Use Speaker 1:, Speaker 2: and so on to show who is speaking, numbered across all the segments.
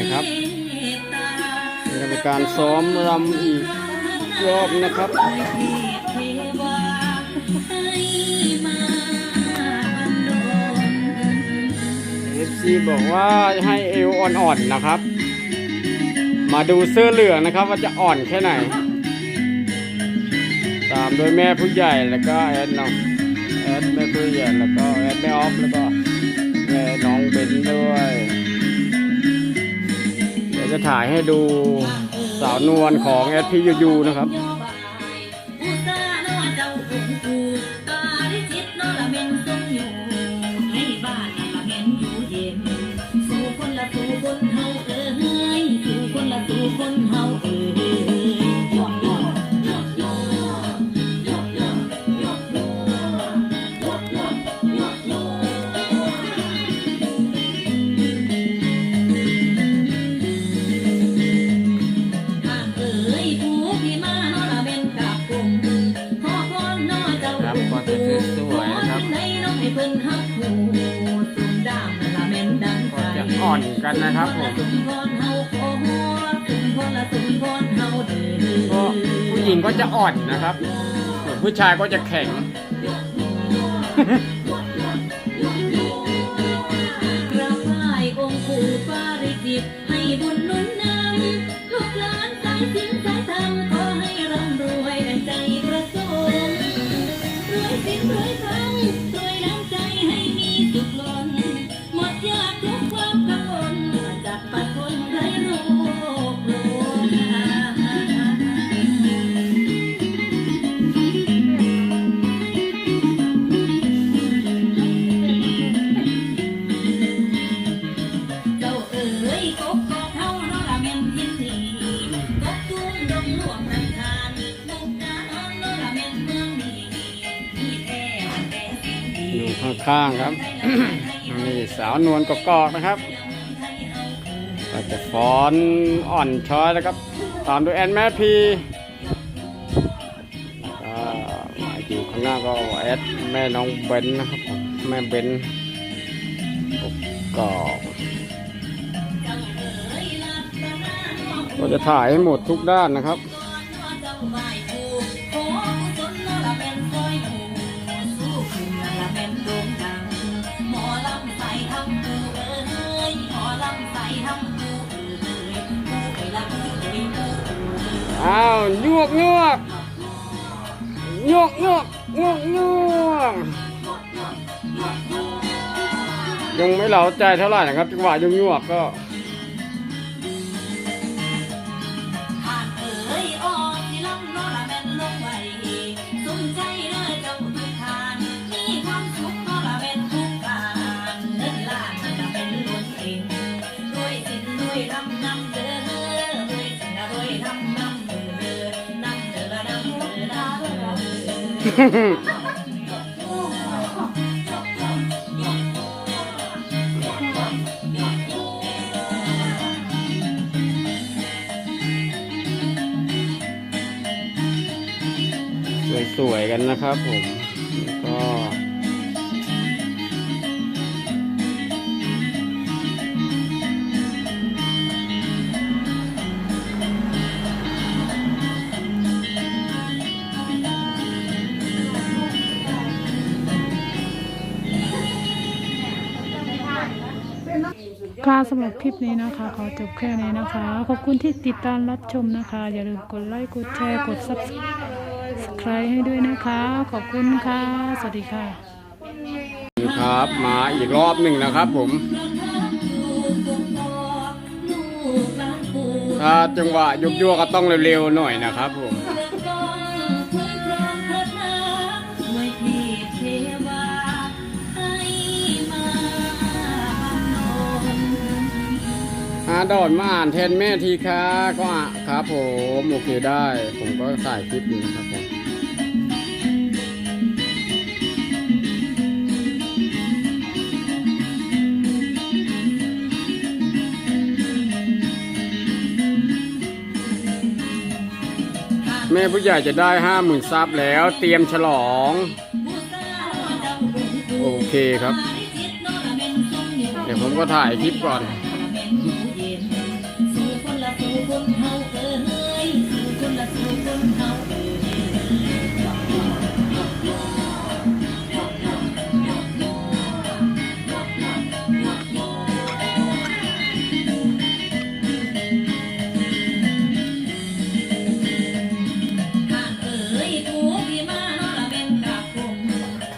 Speaker 1: นะครับนี่เป็นการซ้อมรำอีกรอบนะครับเอฟซีบอกว่าให้เอวอ่อนๆนะครับ มาดูเสื้อเหลืองนะครับ ว่าจะอ่อนแค่ไหน ตามโดยแม่ผู้ใหญ่แล้วก็แอดน้องแอดแม่ผู้ใหญ่แล้วก็แอดแม่ออฟแล้วก็แม่น้องเบนด้วยเดี๋ยว จะถ่ายให้ดูสาวนวลของแอดพียูยูนะครับ
Speaker 2: คนเฮาเอ้ อ่อนกั
Speaker 1: น
Speaker 2: นะ
Speaker 1: ครับผมก็ผู้หญิงก็จะอ่อนนะครับ ส่วนผู้ชายก็จะแข็ง
Speaker 2: ร้องค์ปู่ปาริจิตให้บุญนุนนำลูกหลานสายสินสายธรรมขอให้ร่ำรวยดังใจประสงค์รวยสินรวยธรร ข้างครับ นี่สา
Speaker 1: วนวลกอกๆนะครับก็จะฟ้อนอ่อนช้อยแล้วครับ ตามด้วยแอนแม่พีก็มาอยู่ข้างหน้าก็แอดแม่น้องเบนนะครับ แม่เบนกอกก็จะถ่ายให้หมดทุกด้านนะครับ
Speaker 2: อ้า
Speaker 1: วยวกยวกยวกยวกยวกยวกยังไม่เหลาใจเท่าไหร่นะครับจังหวะยวกยวกก็
Speaker 2: สวย
Speaker 1: ๆกันนะครับผม
Speaker 3: ค่ะสำหรับคลิปนี้นะคะ ขอจบแค่นี้นะคะ ขอบคุณที่ติดตามรับชมนะคะ อย่าลืมกดไลค์ กดแชร์ กด subscribe ให้ด้วยนะคะ ขอบคุณค่ะ สวัสดีค่ะ
Speaker 1: ครับ มาอีกรอบหนึ่งนะครับผม ถ้าจังหวะยุกยวก็ต้องเร็วๆหน่อยนะครับผม ดอนมาอ่านแทนแม่ทีค่ะก็อะครับผมโอเคได้ ผมก็ถ่ายคลิปนี้ครับผมแม่ผู้ใหญ่จะได้ห้าหมื่นซับแล้ว เตรียมฉลอง โอเคครับ เดี๋ยวผมก็ถ่ายคลิปก่อน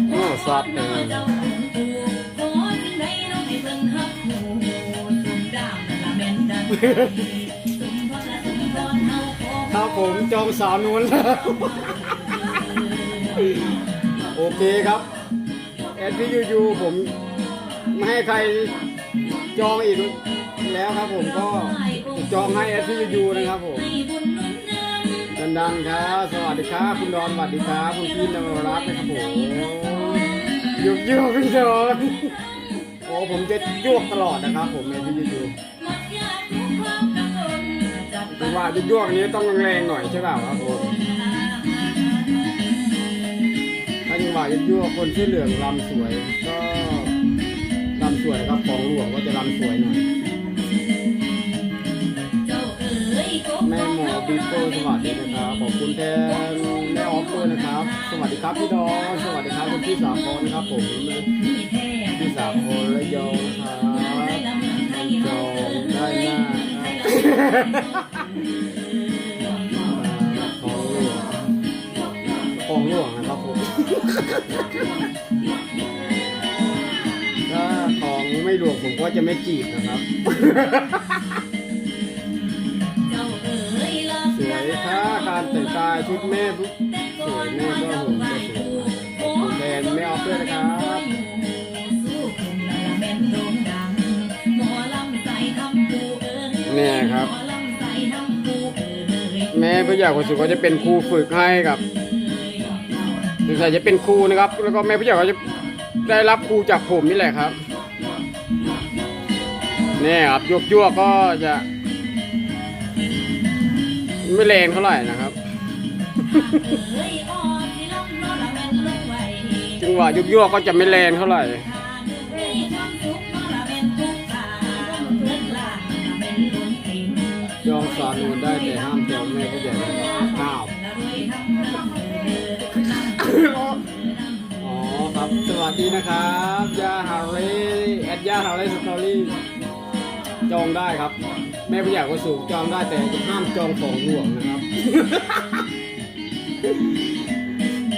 Speaker 1: โอ้สัตว์เลย
Speaker 2: เจ้าคงกูขอสิ่งใดเนาะให้เพิ่นฮักหูสุ่มดามนั่นละแม่นดัง
Speaker 1: ครับผมจองสาวนวลแล้วโอเคครับแอดพี่ยูยูผมไม่ให้ใครจองอีกแล้วครับผมก็จองให้แอดพี่ยูยูนะครับผม
Speaker 2: ให้บุญหนุนนำ
Speaker 1: ดังๆครับสวัสดีครับคุณดอนสวัสดีครับคุณพี่นวรัตน์นะครับผมยุกยุกพี่ดอนโอ้ผมจะยวกตลอดนะครับผมในพี่ยูยู
Speaker 2: จั
Speaker 1: งหวะจะยวกนี้ต้องแรงๆหน่อยใช่เปล่าครับผมถ้าจังหวะจะยวกคนที่เหลืองรำสวย ก็รำสวยครับของหลวงก็จะรำสวยหน่อยแม่หมอบิ๊กโก้สวัสดีนะครับขอบคุณแทนแม่ออฟด้วยนะครับ สวัสดีครับพี่ดอนสวัสดีครับคุณพี่สาวพรนะครับผมพี่สาวพรระยองนะครับจองได้หน้า องหลวงของหลวงนะครับผมถ้าของไม่หลวงผมก็จะไม่จีบนะครับ
Speaker 2: เจ้าเอ๋ยลับ
Speaker 1: สวยค่ะการแต่งกายชุดแม่บุ๊กสวยแม่ก็หุ่นก็สวยขอบคุณแทนแม่ออฟด้วยนะครับ
Speaker 2: แม่นโด่งดังหมอลำใส่ทำปูเอ๋ย
Speaker 1: เนี่ยครับ แม่ผู้ใหญ่คนสุดก็จะเป็นครูฝึกให้กับสงสัยจะเป็นครูนะครับ แล้วก็แม่ผู้ใหญ่ก็จะได้รับครูจากผมนี่แหละครับเนี่ยครับยวกยวกๆก็จะไม่แรงเท่าไหร่นะครับ
Speaker 2: เอ๋ยอ่อนที่ลำเนาะละแม่นลงไว้
Speaker 1: จังหวะยวกยวกๆก็จะไม่แรงเท่าไหร่ จองสอนหนูได้แต่ห้ามจองแม่ผู้ใหญ่นะครับอ้าวอ๋อครับสวัสดีนะครับยาฮาร์เรย์แอดยาฮาร์เรย์สตอรี่จองได้ครับ แม่ผู้ใหญ่คนสูงจองได้แต่ห้ามจองของหลวงนะครับ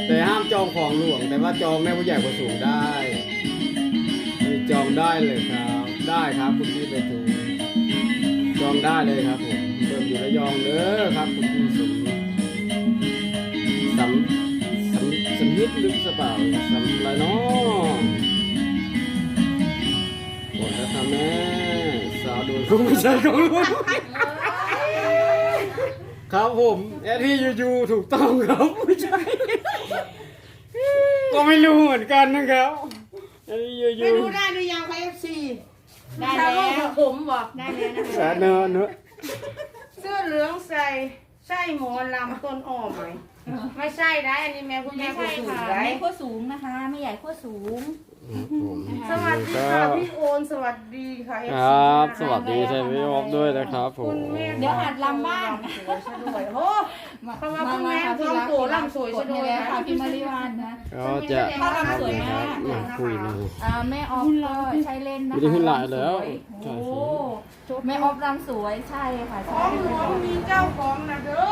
Speaker 1: แต่ห้ามจองของหลวง แต่ว่าจองแม่ผู้ใหญ่คนสูงได้จองได้เลยครับ ได้ครับคุณพี่ไปถู จองได้เลยครับผมเริ่มอยู่ระยองเด้อครับคุณพี่สมสำสำสำนึกลึกสะเปล่าสำอะไรเนาะหมดแล้วค่ะแม่สาวโดนคุณผู้ชายของลูกครับผมแอดที่ยูยูถูกต้องครับผู้ชายก็ไม่รู้เหมือนกันนะครับแอดที่ยู
Speaker 4: ไม่
Speaker 1: ยู
Speaker 4: รู้ได้หรือยัง ได้แล้วผมบอกได้แล้วนะ
Speaker 1: แอดเนอะเนอะ
Speaker 4: เสื้อเหลืองใส่ใช่หมอลำต้นอ้อมไหมไม่ใช่นะอันนี้แม่คุณแม่
Speaker 5: ไม่
Speaker 4: คุณ
Speaker 5: ใช่
Speaker 4: สูง
Speaker 5: ค่ะ
Speaker 4: ไว้
Speaker 5: ไม่ขั้วสูงนะคะ ไม่ใหญ่ขั้วสูง
Speaker 1: ผม
Speaker 4: สวัสดีค่ะพี่โอนสวัสดีค่ะ FC
Speaker 1: ครับ
Speaker 4: นะคะ
Speaker 1: สวัสดีใช่พี่ออฟด้วยนะครับผ
Speaker 4: คุ
Speaker 1: ม
Speaker 4: ณแม่
Speaker 5: เดี๋ยวหัดลำบ้าง
Speaker 4: สวยซะด้วยโอ้ เพราะว่าคุณแม่ท้องโตลำสวยซะด้วย
Speaker 5: นะ
Speaker 4: นะคะ
Speaker 5: พี่มาริวันนะ
Speaker 1: ก็จะ
Speaker 5: เขารำสวยมาก
Speaker 1: มาคุยนะ
Speaker 5: อ่าแม่ออฟก็ใช้เล่นนะคะ
Speaker 1: ไม่ได้ขึ้นหลายแล้ว
Speaker 5: โอ้แม่ออฟรำสวยใช่ค่ะ
Speaker 4: ข
Speaker 5: ใช่
Speaker 4: องหลวงมีเจ้าของนะเด้อ